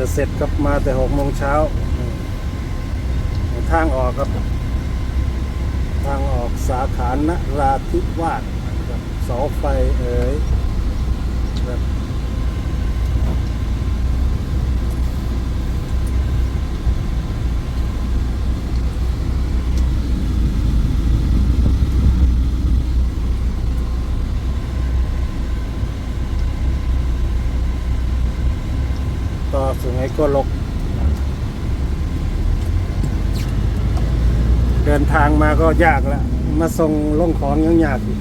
จะเสร็จกลับมาแต่หกโมงเช้าทางออกครับ ทางออกสาขานราธิวาสครับเสาไฟเอ๋ย สุไหงโกลก เดินทางมาก็ยากล้วมาส่งล่องของยังยากอีก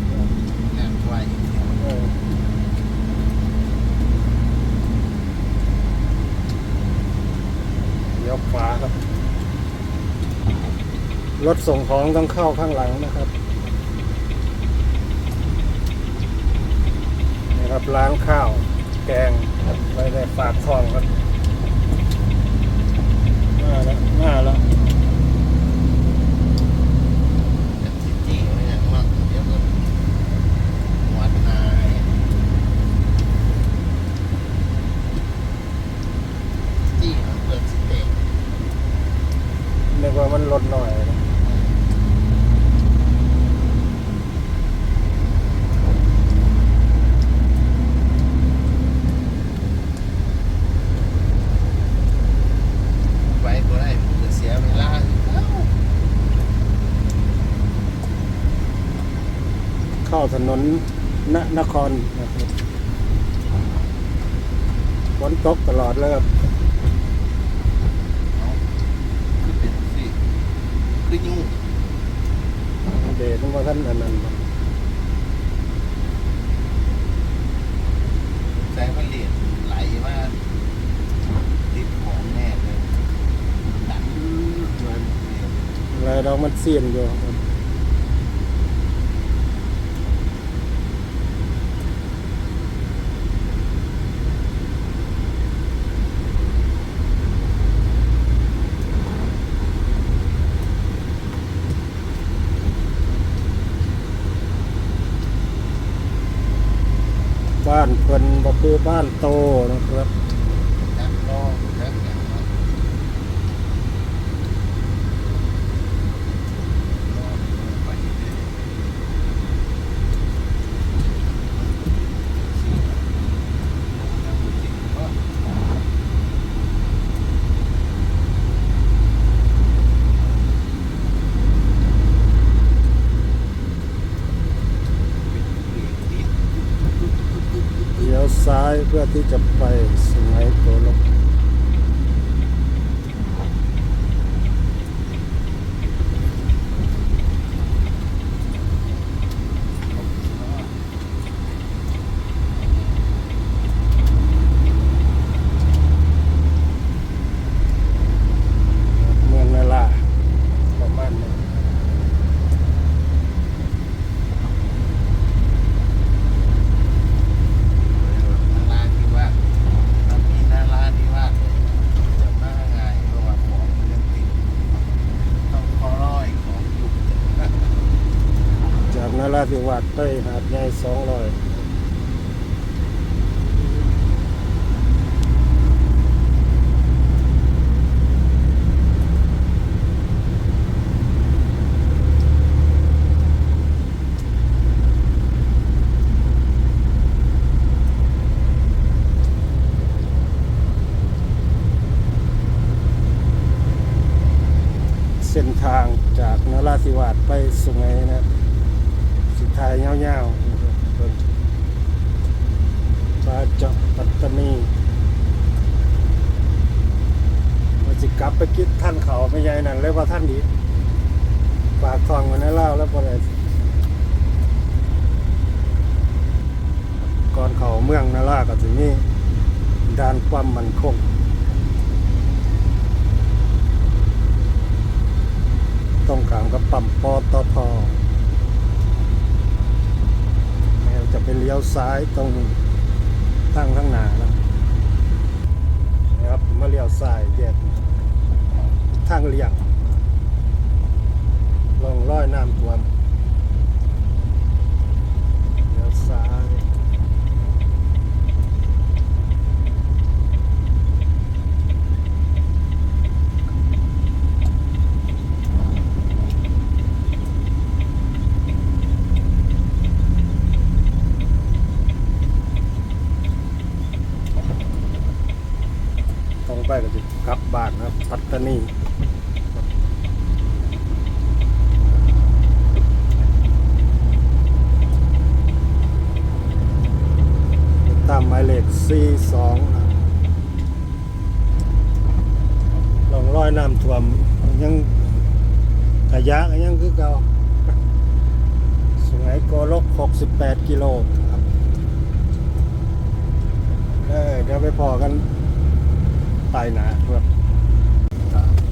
งานไวเออเลี้ยวขวาครับ รถส่งของต้องเข้าข้างหลังนะครับนี่ครับร้านข้าว แกงครับไว้ได้ฝากทองครับ มาแล้วมาแล้ว เป็นซิตี้อะไรอย่างมากเดี๋ยวก็วัดนายจี้มันเปิดสเตจ นึกว่ามันลดหน่อยนะ ไปก็ได้มันก็เสียเวลาอีกแล้ว เข้าถ นนนนครนะครับฝนตกตลอดเลยครับเอาคือเป็นสิคือยุ่งเดชนึกว่าท่านอันนั้นบ่ใช้มันเหรียญไหลมาติดของแน่เลยดันมันอะไรเรามันเสียนอยู่ครับ บ้านเพิ่น บ้านโตนะครับ นักก็นักอย่างนั้นไปเรื่อยๆ เลี้ยวซ้ายเพื่อ ที่จะไปสุไหงโกลก เมืองนาลาประมาณนี้ นาราที่ว่ามันมีนาราที่ว่าจะมาง่ายเพราะว่าของมันยังติดต้องขอร้อยของอยู่ จากนาราธิ วาสไปหาดใหญ่สองร้อยเส้นทางจากนราธิวาสไปสุไหงนะครับ สุดท้ายเงาๆนะครับเพิ่นปลาเจาะปัตตานีมาสิกลับไปคิดท่านเขาไม่ใหญ่นั่นเลยว่าท่านดีฝากทองไว้ในเล่าแล้วพอได้ก่อนเขาเมืองนาราก็จะมีด้านความมันคงตรงกางกับปั๊มปอตอทแล้ว จะไปเลี้ยวซ้ายตรงทางข้างหน้านะครับมาเลี้ยวซ้ายแยกทางเลี่ยง ลงร้อยน้ำท่วมเลี้ยวซ้าย บ้านนะครับปัตตานีตามหมายเลข42ลองร้อยน้ำท่วมยังขยะยังคือเก่าสมัยโกลก 68 กิโลครับเออเดี๋ยวไปพอกันไปนะครับ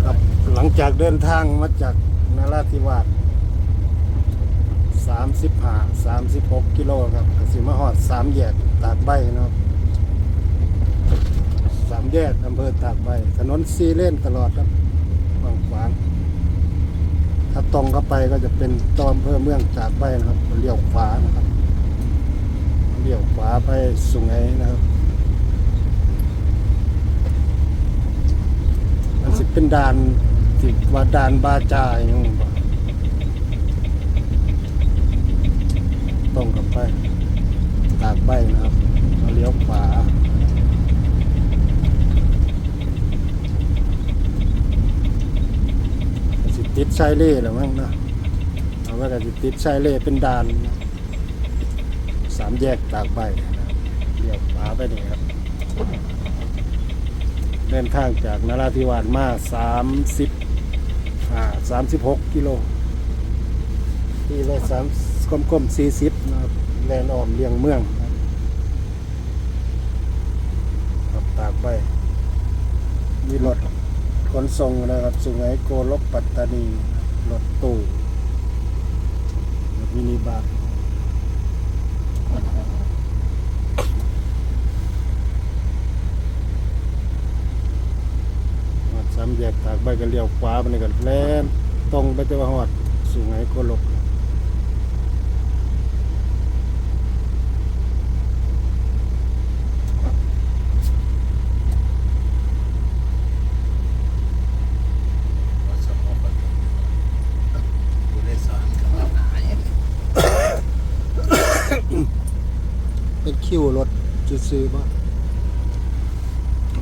ครับ หลังจากเดินทางมาจากนาราธิวาส 35 36กิโลครับกสิมาฮอดสามแยกตากใบนะครับสามแยกอำเภอตากใบ ถนนซีเลนตลอดครับกว้างขวางถ้าตรงเข้าไปก็จะเป็นตอมเภอเมืองตากใบนะครับเลี้ยวขวานะครับเลี้ยวขวาไปสุงไหงนะครับมันสิเป็นด่านที่ว่าด่านบาจาอย่างนี้บ่ต้องกลับ ไปตากใบนะครับเราเลี้ยวขวาสิติดชายเล่หรือมั้งนะเอาไว้ก็สิติดชายเล่เป็นด่านนะสามแยกตากใบนะครับเลี้ยวขวาไปนี่ครับเดินทางจากนราธิวาสมาสามสิบอ่าสามสิบหกกิโล ที่ละสามกลมๆสี่สิบนะครับแลนออมเลียงเมืองครับตากไปมีรถขนส่งนะครับสุไหงโกลกปัตตานีรถตู้รถมินิบัสสามแยกตากใบก็เลี้ยวขวาไปนี่ก็แล่นตรงไปเจะว่าหอดสูงไงโกลกเป็น คิวรถจะซื้อๆบ่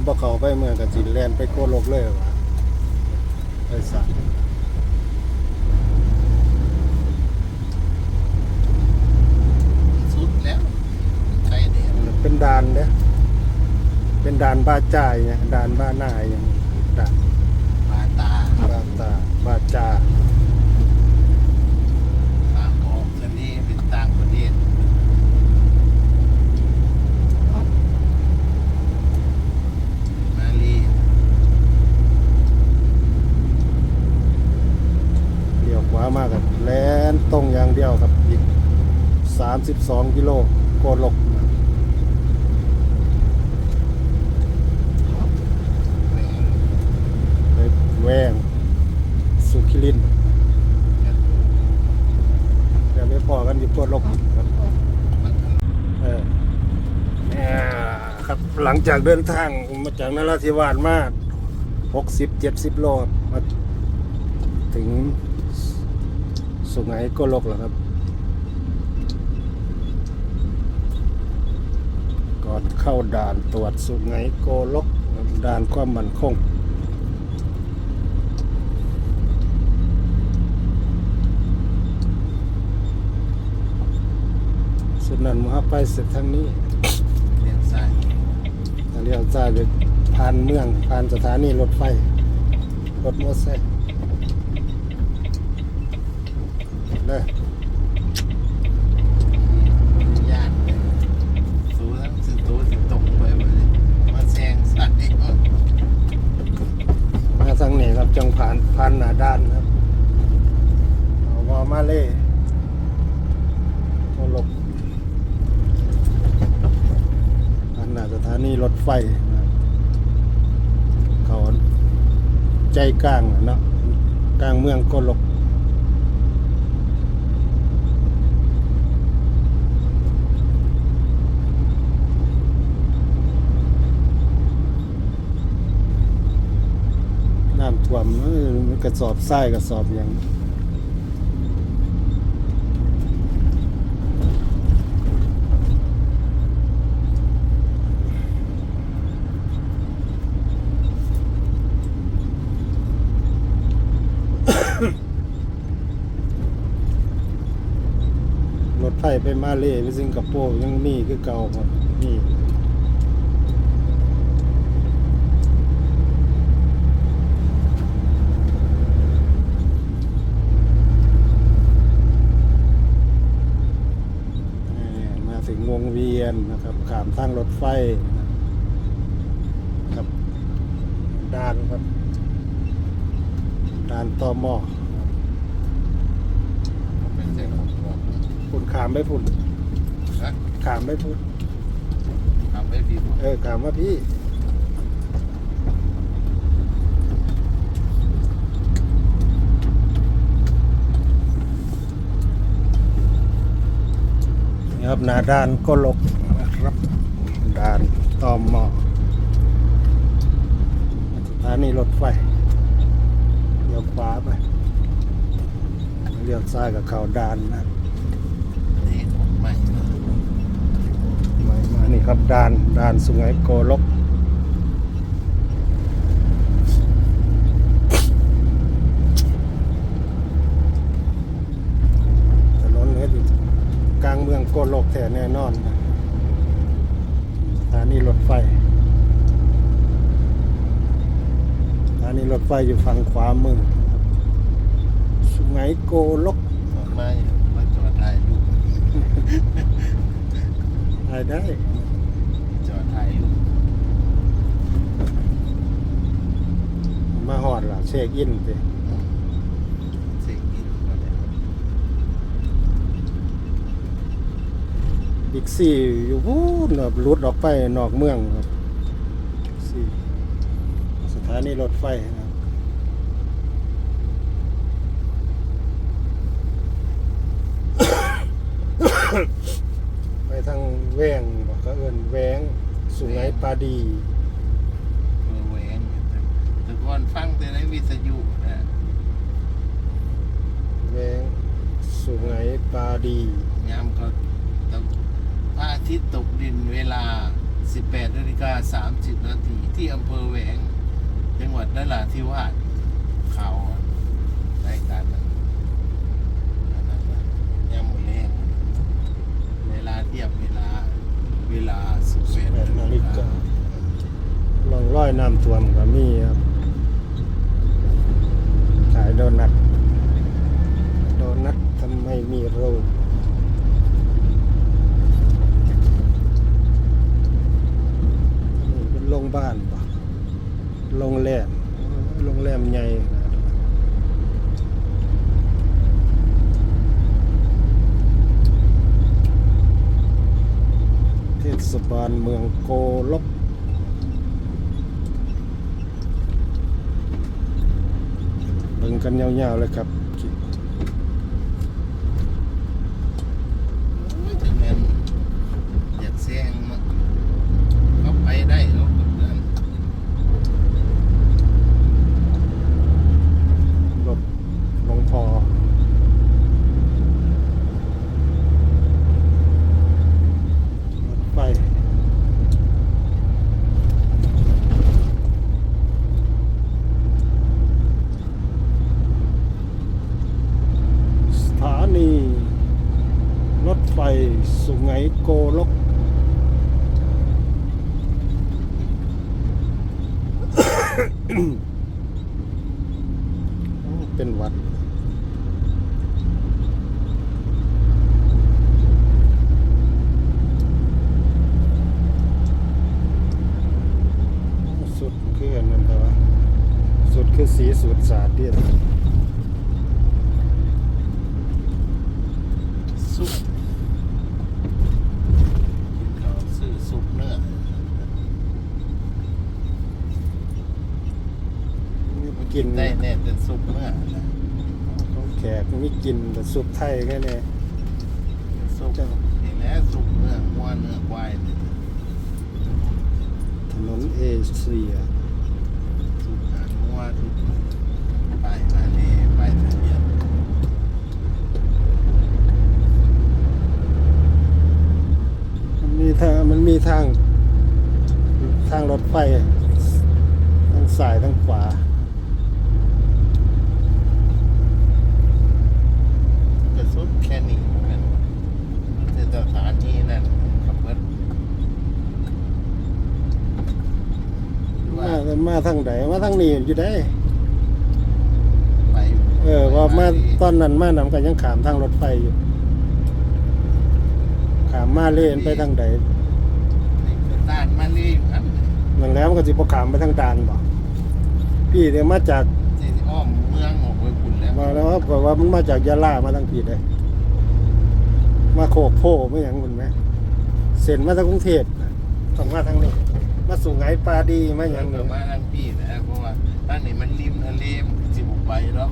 บ่เข้าไปเมืองกันสิแล่นไปโกลกเลยว่ะไปสั่งสุดแล้วใช่เดียวเป็นด่านเด้อเป็นด่านบ้าจ่ายเนี่ยด่านบ้าหน้าอย่างด่าน มาตา บ้าตาบ้าจ่า ตามออกคันนี้เป็นต่างประเทศมาลี เลี้ยวขวา มากครับแลนตรงอย่างเดียวครับอีก 32 กิโลโกลกแวงไปแวงสุขิรินทร์เดี๋ยวไปพอกันอยู่โกลกครับเออเนี่ยครับหลังจากเดินทางมาจากนราธิวาสมา 60 70 โลครับมาถึง สุไหงโกลกแล้วครับ ก่อนเข้าด่านตรวจสุไหงโกลกด่านความมั่นคงสุดนั้นมาไปเสร็จทางนี้เลี้ยงซ้ายทางเลี้ยวซ้ายไปผ่านเมืองผ่านสถานีรถไฟรถมอเตอร์ไซค์ เลยญาติเลยสู้ทั้งสิโตสิตกไปหมดเลยมาแซงซ้ายก่อนมาทางนี้ครับจังผ่านผ่านหน้าด้านครับเอาวอมาเล่ก็หลบผ่านหน้าสถานีรถไฟนะครับเขาใจกลางน่ะเนาะกลางเมืองก็หลบ ระสอบทรายกระสอบอย่างรถไถไปมาเลไปสิงคโปร์ยังมีคือเก่าครับนี่ นนะครับขามทางรถไฟนะครับด่านครับด่านตอมอเป็นเส้นของผมฝุ่นขามไปฝุ่นนะขามไปฝุ่นทำได้ดีกว่าเออขามมาพี่ นี่ครับหนาด่านก็ลกนะครับด่านตอมอสถานีรถไฟเลี้ยวขวาไปเลี้ยวซ้ายกับเขาด่านนะนี่ของใหม่มามานี่ครับด่านด่านสุไหงโกลก ถนนเนี่ยอยู่ก ลางเมืองโกลกแท้แน่นอนนะสถานีรถไฟสถานีรถไฟอยู่ฝั่งขวามือครับสุไหงโกลกส่วนมากมาจอดถ่ายรูปถ่ายได้จอดถ่ายรูปมาหอดล่ะเช็คอินสิ เซ็กอินมาเนี่ย บิ๊กซีอยู่พูนแบบรุดออกไปนอกเมืองครับบิ๊กซีสถานีรถไฟนะครับไปทางแวงบอกก็เอินแวงสุไหงปาดีเออแหวงแต่แต่ก่อนฟังแต่ในวิทยุนะแวงสุไหงปาดี ยามเขาตะพระอา ทิตย์ตกดินเวลา 18นาฬิกา30 นาทีที่อำเภอแหวง จังหวัดนราธิวาสข่าวอะรายการนั้นอันนั้นน่ะยามมื้อแลงเวลาเทียบเวลา เวลา18 8นาฬิกาลองร้อยน้ำท่วมก็มีครับขายโดนัทโดนัททำไมมีโรคนี่เป็นโรง บ้านปะโรงแรมโรงแรมใหญ่นาดนั้นเทศบาลเมืองโกลกเบิ่งกันยาวๆเลยครับคลิป จะแม่นอยากแซงเนาะเขาไปได้เขาแบบนั้น รถหลวงพอรถไฟสถานีรถไฟสุไหงโกลก เป็นหวัด สุดคืออันนั้นแต่ว่าสุดคือสีสุดสาดเดียน ซุปกินข้าวซื้อซุปเนื้อ กินได้แน่แต่ซุปเนื้อนะเขาแขกไม่กินแต่สุดไทยแค่นี้ซุปนี่แหละซุปเนื้อวัวเนื้อควายนี่ถนนเอเชียซุปหางวัวซุปไปมานี่ไปทะเบียนมันมีทางมันมีทาง ทางรถไฟทั้งซ้ายทั้งขวา ทางไหนมาทางนี้อยู่ได้ไปเออว่ามาตอนนั้นมานำกันยังขามทางรถไฟอยู่ขามมาเล่นไปทางใดด้านมาเลยอยู่ครับนั่นแล้วมันก็สิบ่ขามไปทางด่านบ่พี่เนี่ยมาจากที่อ้อมเมืองออกไปคุณแล้วมาแล้วครับบอกว่ามันมาจากยะลามาทางพี่ได้มาโคกโพไม่หยังคุณไหมเส้นมาทางกรุงเทพน่ะต้องมาทางนี้มา สู่ไงปลาดีมาหยัยังงเกินี่ดมาทางพี่นะเพราะว่าด้านนี้มันริมทะเลมันสิบุกไปแล้ว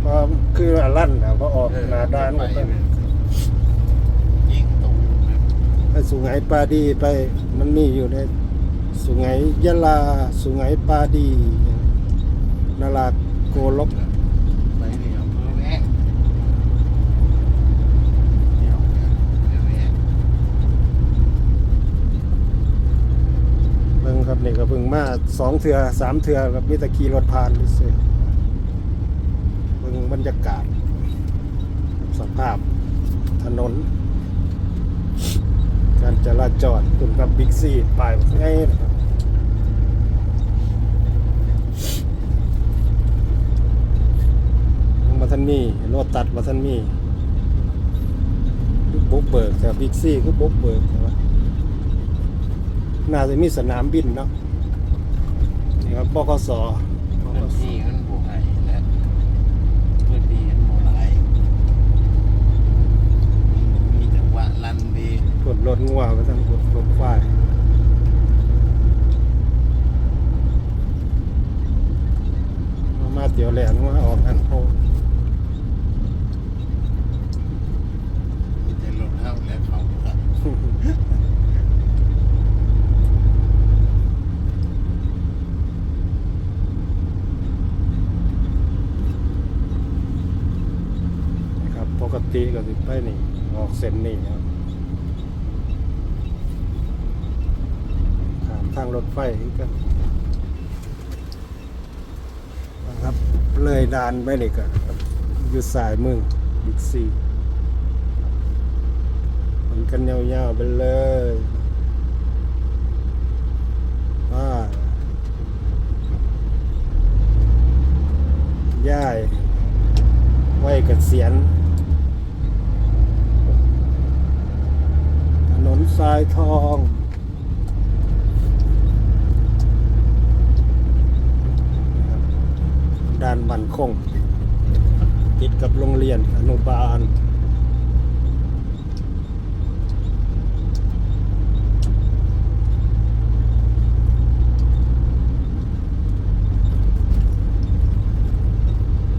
เพราะคืออลั่นน่ะก็ออกหน้าด่านไปก็ไปยิ่งตรงแบบไปสู่ไงปลาดีไปมันมีอยู่ในสู่ไงยะลาสู่ไงปลาดีนาราโกลก ไปนี่อำเภอแว้งเดี๋ยวอำเภอแว้ง เบิ่งครับนี่ก็เพิ่ง มาสองเทือสามเทือกับมิตรขี่รถผ่านดิเซเบิ่งบรรยากาศ สภาพถนน การจราจรคุณกับบิ๊กซีป้ายนะครับมาทันมีโรตัดมาทันมีบุกเบิกแต่บิ๊กซีคือบุกเบิกใช่ไหมน่าจะมีสนามบินเนาะ นี่ครับบกสพื้นที่มันบวไหและพื้นที่มันบวหลายมีจังหวะลันเวย์กดรถงัวไปทางกดรถไฟมามาเตี๋ยวแหลนมาออกอันโพ มีแต่รถเข้าและเขาครับ นะครับปก ติก็สิไปนี่ ออกเส้นนี่ครับขามทางรถไฟกันนะครับ เลยดานไปนี่ก็อยู่สายมึงบิ๊กซีมันกันยาวๆไปเลยว่าย่ายไว้เกษียนน ทรายทองด้านบันคง ติดกับโรงเรียนอนุบาล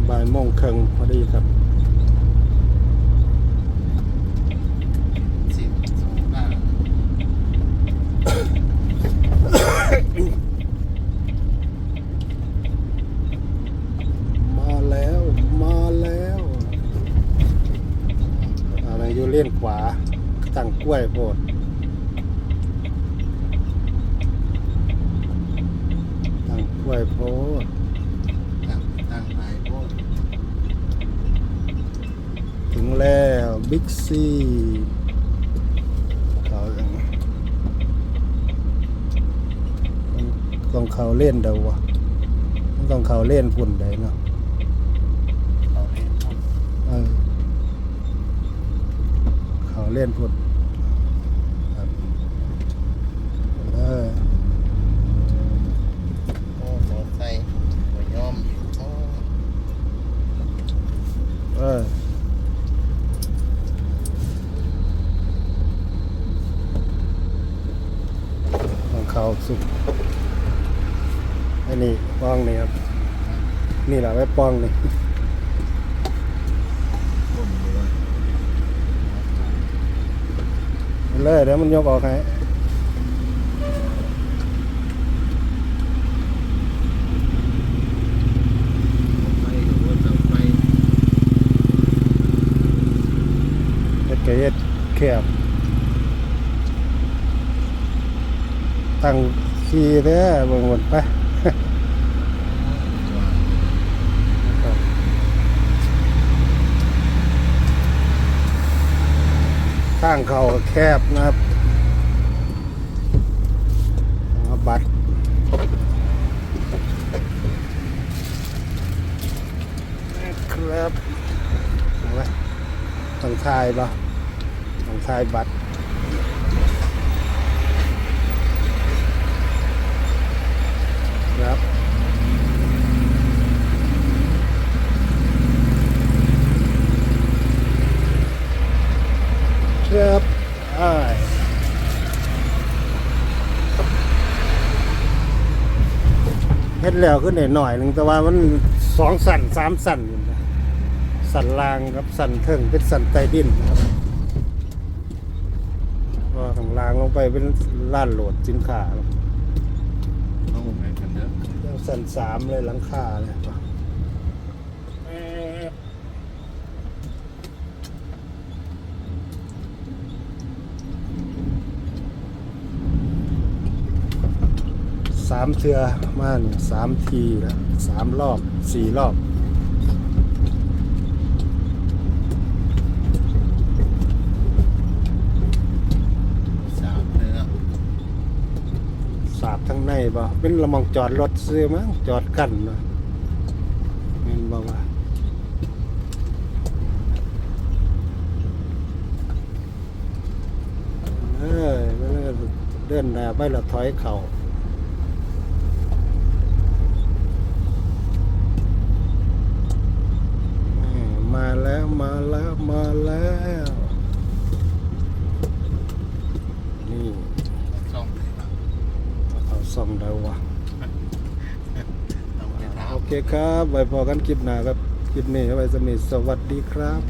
บ่ายโมงครึ่งพอดีครับ สิบสองห้า มาแล้วมาแล้ว อยู่เล่นขวาตั้งกล้วยโพดตั้งกล้วยโพดตั้งตั้งหลายโพดถึงแล้วบิ๊กซีเขาต้องเขาเล่นเดาวะมันต้องเขาเล่นพุ่นได้เนาะ เขาเล่นพุ่น เออ เขาเล่นพุ่นครับเออโอ้โหใส่หัวยอมโอ้เออของเขาสุกอันนี้ป้องนี่ครับ นี่แหละไว้ป้องนี่ พุ่นเลย เลย เดี๋ยวมันยกออกให้เสาไฟเกยเฮ็ดแคบตั้งขีเด้อบางคนไป ข้างเขาแคบนะครับบัตรครับต้องทายปะต้องทายบัตรครับ ครับอ้ายเฮ็ดแล้วขึ้นหน่อยๆหนึ่งแต่ว่ามันสองสั่นสามสั่นอยู่นะสั่นล่างครับสั่นเทิงเป็นสั่นใต้ดินนะครับก็ข้างล่างลงไปเป็นล้านโหลดสินค้าครับต้องไปกันเด้อยังสั่นสามเลยหลังคาเลยามเทือมาเนี่ยสามทีแล้วสามรอบสี่รอบสามเลยเนาะสาบทั้งในบ่เป็นระมองจอดรถซื้อมั้งจอดกันเนาะเห็นบ่ว่าเอ้ยมันก็เดินหน้าไปแล้วถอยเข่าแม่มา แล้วมาแล้วมาแล้ว นี่ซ่อมเลยเนาะเอาซ่อมได้วะต้องไปถามโอเคครับไว้พอกันคลิปหน้าครับคลิปนี้ไว้สมิสวัสดีครับ